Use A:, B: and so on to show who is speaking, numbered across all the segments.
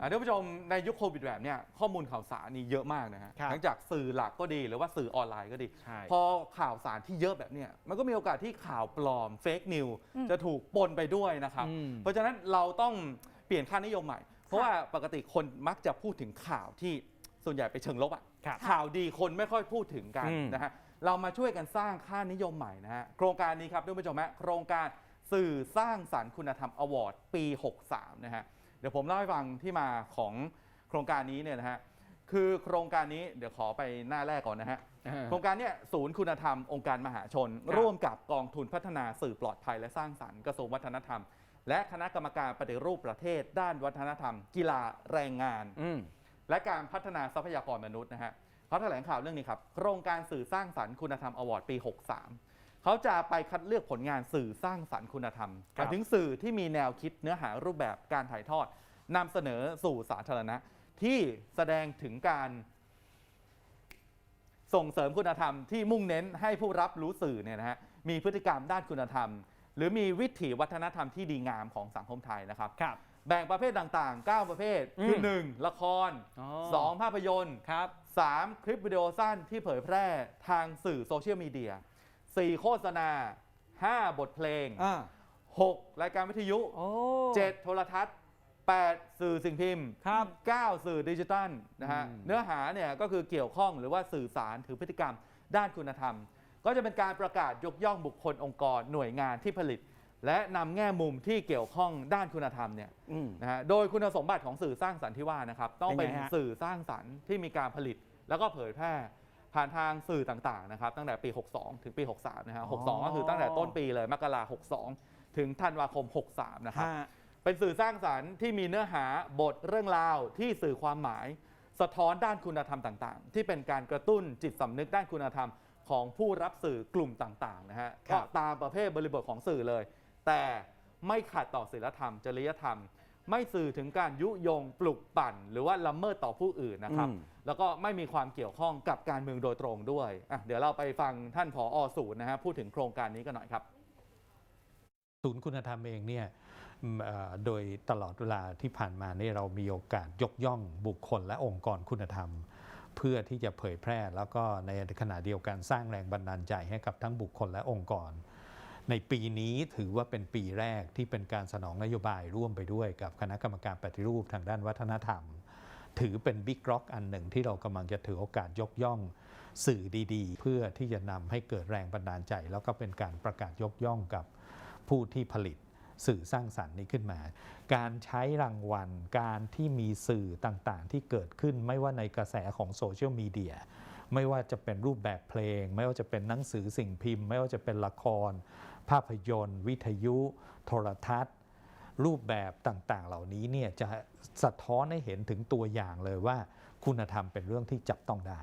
A: อะท่านผู้ชมในยุคโควิดแบบเนี้ยข้อมูลข่าวสารนี่เยอะมากนะฮะ
B: ครับ
A: ทั้งจากสื่อหลักก็ดีหรือว่าสื่อออนไลน์ก็ดี
B: ใช่
A: พอข่าวสารที่เยอะแบบเนี้ยมันก็มีโอกาสที่ข่าวปลอมเฟกนิว
C: อืม
A: จะถูกปนไปด้วยนะครับ
B: อืม
A: เพราะฉะนั้นเราต้องเปลี่ยนค่านิยมใหม่ เพราะว่าปกติคนมักจะพูดถึงข่าวที่ส่วนใหญ่ไปเชิงลบอะ
B: ครับ
A: ข่าวดีคนไม่ค่อยพูดถึงกัน
B: อืม
A: นะฮะเรามาช่วยกันสร้างค่านิยมใหม่นะฮะโครงการนี้ครับท่านผู้ชมฮะโครงการสื่อสร้างสรรค์คุณธรรมอวอร์ดปี 63 นะฮะเดี๋ยวผมเล่าให้ฟังที่มาของโครงการนี้เนี่ยนะฮะคือโครงการนี้เดี๋ยวขอไปหน้าแรกก่อนนะฮะโครงการเนี่ยศูนย์คุณธรรมองค์การมหาชน
B: ครับ
A: ร่วมกับกองทุนพัฒนาสื่อปลอดภัยและสร้างสรรค์กระทรวงวัฒนธรรม และคณะกรรมการปฏิรูปประเทศ ด้านวัฒนธรรม กีฬาแรงงาน
B: อืม
A: และการพัฒนาทรัพยากรมนุษย์นะฮะเขาแถลงข่าวเรื่องนี้ครับโครงการสื่อสร้างสรรค์คุณธรรมอวอร์ดปี 63 เขาจะไปคัดเลือกผลงานสื่อสร้างสรรค์คุณธรรม
B: ครับ
A: หมายถึงสื่อที่มีแนวคิดเนื้อหารูปแบบการถ่ายทอดนำเสนอสู่สาธารณะ ที่แสดงถึงการส่งเสริมคุณธรรมที่มุ่งเน้นให้ผู้รับรู้สื่อเนี่ยนะฮะมีพฤติกรรมด้านคุณธรรม หรือมีวิถีวัฒนธรรมที่ดีงามของสังคมไทยนะครับ
B: ครับ
A: แบ่งประเภทต่างๆ 9 ประเภท คือ
B: อืม
A: 1 ละคร
B: อ๋อ
A: 2 ภาพยนตร์
B: ครับ
A: 3 คลิปวิดีโอสั้นที่เผยแพร่ทางสื่อโซเชียลมีเดีย 4 โฆษณา 5 บทเพลง
B: อ่า
A: 6 รายการวิทยุ
B: โอ้
A: 7 โทรทัศน์ 8 สื่อสิ่งพิมพ์
B: ครับ
A: 9สื่อดิจิตัลนะฮะ
B: อืม
A: เนื้อหาเนี่ยก็คือเกี่ยวข้องหรือว่าสื่อสารถึงพฤติกรรมด้านคุณธรรม ก็จะเป็นการประกาศยกย่องบุคคลองค์กรหน่วยงานที่ผลิต และนำแง่มุมที่เกี่ยวข้องด้านคุณธรรมเนี่ย
B: อืม
A: นะฮะโดยคุณสมบัติของสื่อสร้างสรรค์ที่ว่านะครับ ต้องเป็น
B: เป็นไงฮะ
A: สื่อสร้างสรรค์ที่มีการผลิตแล้วก็เผยแพร่ ผ่านทางสื่อต่างๆนะครับตั้งแต่ปี 62 ถึงปี 63 นะฮะ 62 ก็คือตั้งแต่ต้นปีเลยมกรา62 ถึงธันวาคม 63 นะครับ
B: ฮะ
A: เป็นสื่อสร้างสรรค์ที่มีเนื้อหาบทเรื่องราวที่สื่อความหมาย สะท้อนด้านคุณธรรมต่างๆ ที่เป็นการกระตุ้นจิตสำนึกด้านคุณธรรมของผู้รับสื่อกลุ่มต่างๆนะฮะ
B: ครั
A: ก็
B: บ
A: ตามประเภทบริบทของสื่อเลย แต่ไม่ขัดต่อศีลธรรม จริยธรรม ไม่สื่อถึงการยุยงปลุกปั่น หรือว่าละเมิดต่อผู้อื่นนะครับ
B: อืม
A: แล้วก็ไม่มีความเกี่ยวข้องกับการเมืองโดยตรงด้วยอะเดี๋ยวเราไปฟังท่านผอศูนย์นะฮะพูดถึงโครงการนี้กันหน่อยครับ
D: ศูนย์คุณธรรมเองเนี่ยอืมเอ่อโดยตลอดเวลาที่ผ่านมาเนี่ยเรามีโอกาสยกย่องบุคคลและองค์กรคุณธรรม เพื่อที่จะเผยแพร่แล้วก็ในขณะเดียวกันสร้างแรงบันดาลใจให้กับทั้งบุคคลและองค์กร ในปีนี้ถือว่าเป็นปีแรกที่เป็นการสนองนโยบายร่วมไปด้วยกับคณะกรรมการปฏิรูปทางด้านวัฒนธรรม ถือเป็นบิ๊กร็อกอันหนึ่งที่เรากำลังจะถือโอกาสยกย่องสื่อดีๆ เพื่อที่จะนำให้เกิดแรงบันดาลใจ แล้วก็เป็นการประกาศยกย่องกับผู้ที่ผลิตสื่อสร้างสรรค์นี้ขึ้นมา การใช้รางวัล การที่มีสื่อต่างๆ ที่เกิดขึ้นไม่ว่าในกระแสของโซเชียลมีเดีย ไม่ว่าจะเป็นรูปแบบเพลง ไม่ว่าจะเป็นหนังสือสิ่งพิมพ์ ไม่ว่าจะเป็นละคร ภาพยนตร์ วิทยุโทรทัศน์ รูปแบบต่างๆ เหล่านี้เนี่ยจะสะท้อนให้เห็นถึงตัวอย่างเลยว่า คุณธรรมเป็นเรื่องที่จับต้องได้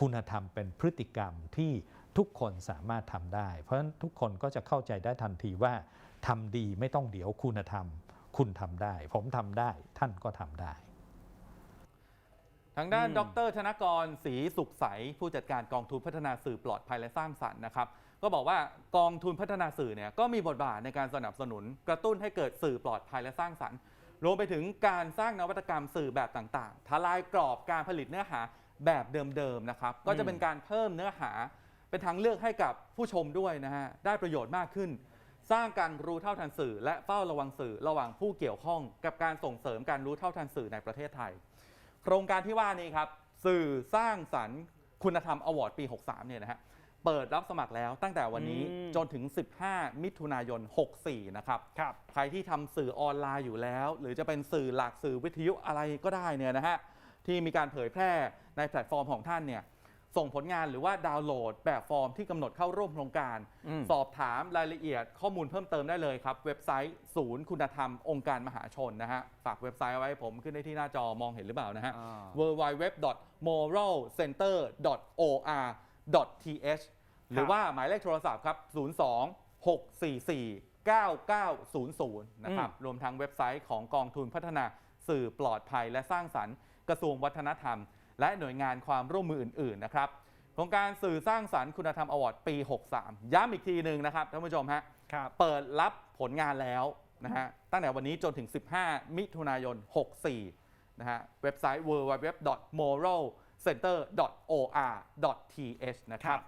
D: คุณธรรมเป็นพฤติกรรมที่ทุกคนสามารถทำได้ เพราะฉะนั้นทุกคนก็จะเข้าใจได้ทันทีว่าทำดีไม่ต้องเดี๋ยวคุณธรรม คุณทำได้ ผมทำได้ท่านก็ทำได้
A: ทางด้าน
B: อืม
A: ดร ธนกรศรีสุขใส ผู้จัดการกองทุนพัฒนาสื่อปลอดภัยและสร้างสรรค์นะครับ ก็บอกว่ากองทุนพัฒนาสื่อเนี่ยก็มีบทบาทในการสนับสนุน กระตุ้นให้เกิดสื่อปลอดภัยและสร้างสรรค์ รวมไปถึงการสร้างนวัตกรรมสื่อแบบต่างๆ ทลายกรอบการผลิตเนื้อหาแบบเดิมๆนะครับ ก็จะเป็นการเพิ่มเนื้อหา เป็นทางเลือกให้กับผู้ชมด้วยนะฮะ ได้ประโยชน์มากขึ้น สร้างการรู้เท่าทันสื่อ และเฝ้าระวังสื่อระหว่างผู้เกี่ยวข้อง กับการส่งเสริมการรู้เท่าทันสื่อในประเทศไทย โครงการที่ว่านี้ครับ สื่อสร้างสรรค์คุณธรรมอวอร์ดปี 63 เนี่ยนะฮะ เปิดรับสมัครแล้วตั้งแต่วันนี้
B: อืม
A: จนถึง 15 มิถุนายน 64 นะครับ
B: ครับ
A: ใครที่ทำสื่อออนไลน์อยู่แล้ว หรือจะเป็นสื่อหลักสื่อวิทยุอะไรก็ได้เนี่ยนะฮะ ที่มีการเผยแพร่ในแพลตฟอร์มของท่านเนี่ย ส่งผลงานหรือว่าดาวน์โหลดแบบฟอร์มที่กำหนดเข้าร่วมโครงการ
B: อืม
A: สอบถามรายละเอียดข้อมูลเพิ่มเติมได้เลยครับ เว็บไซต์ศูนย์คุณธรรมองค์การมหาชนนะฮะ ฝากเว็บไซต์เอาไว้ผมขึ้นได้ที่หน้าจอมองเห็นหรือเปล่านะฮะ
B: อ่า
A: www.moralcenter.or.th หรือว่าหมายเลขโทรศัพท์ครับ 02 644 9900 นะครับ รวมทั้งเว็บไซต์ของกองทุนพัฒนาสื่อปลอดภัยและสร้างสรรค์กระทรวงวัฒนธรรม และหน่วยงานความร่วมมืออื่น ๆ นะครับโครงการสื่อสร้างสรรค์คุณธรรมอวอร์ดปี 63 ย้ำอีกทีหนึ่งนะครับท่านผู้ชมฮะ
B: ครับ
A: เปิดรับผลงานแล้วนะฮะตั้งแต่วันนี้จนถึง 15 มิถุนายน 64 นะฮะเว็บไซต์ www.moralcenter.or.th นะครับ